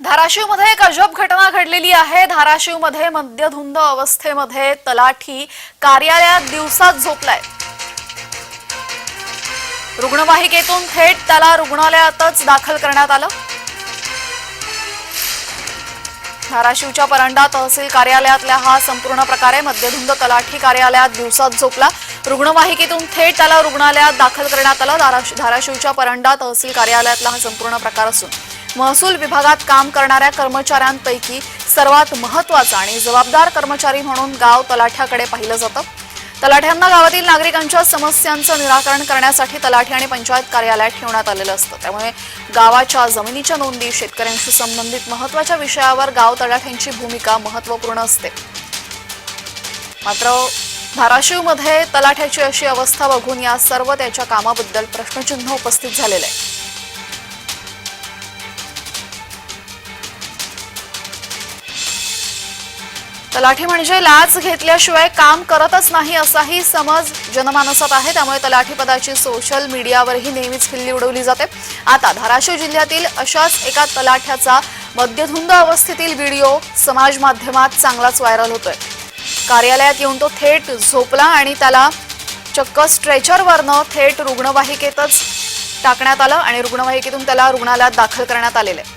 धाराशिवमध्ये एक अजब घटना घडलेली आहे. धाराशिवमध्ये मद्यधुंद अवस्थेमध्ये तलाठी कार्यालयात दिवसात झोपलाय. रुग्णवाहिकेतून थेट त्याला रुग्णालयातच दाखल करण्यात आलं. धाराशिवच्या परंडा तहसील कार्यालयातल्या हा संपूर्ण प्रकार आहे मद्यधुंद तलाठी कार्यालयात दिवसात झोपला. रुग्णवाहिकेतून थेट त्याला रुग्णालयात दाखल करण्यात आलं. धाराशिवच्या परंडा तहसील कार्यालयातला हा संपूर्ण प्रकार असून. महसूल विभागात काम करणाऱ्या कर्मचाऱ्यांपैकी सर्वात महत्त्वाचा आणि जबाबदार कर्मचारी म्हणून गाव तलाठ्याकडे पाहिलं जातं. तलाठ्यांना गावातील नागरिकांच्या समस्यांचं निराकरण करण्यासाठी तलाठी आणि पंचायत कार्यालयात ठेवण्यात आलेलं असतं. त्यामुळे गावाच्या जमिनीच्या नोंदी शेतकऱ्यांशी संबंधित महत्त्वाच्या विषयावर गाव तलाठ्यांची भूमिका महत्त्वपूर्ण असते. मात्र धाराशिवमध्ये तलाठ्याची अशी अवस्था बघून या सर्व त्याच्या कामाबद्दल प्रश्नचिन्ह उपस्थित झालेलं आहे. तलाठी म्हणजे लाच घेतल्याशिवाय काम करतच नाही असाही समज जनमानसात आहे. त्यामुळे तलाठी पदाची सोशल मीडियावरही नेहमीच खिल्ली उडवली जाते. आता धाराशिव जिल्ह्यातील अशाच एका तलाठ्याचा मद्यधुंद अवस्थेतील व्हिडिओ समाज माध्यमात चांगलाच व्हायरल होतोय. कार्यालयात येऊन तो थेट झोपला आणि त्याला चक्क स्ट्रेचरवरनं थेट रुग्णवाहिकेतच टाकण्यात आलं आणि रुग्णवाहिकेतून त्याला रुग्णालयात दाखल करण्यात आलेलं आहे.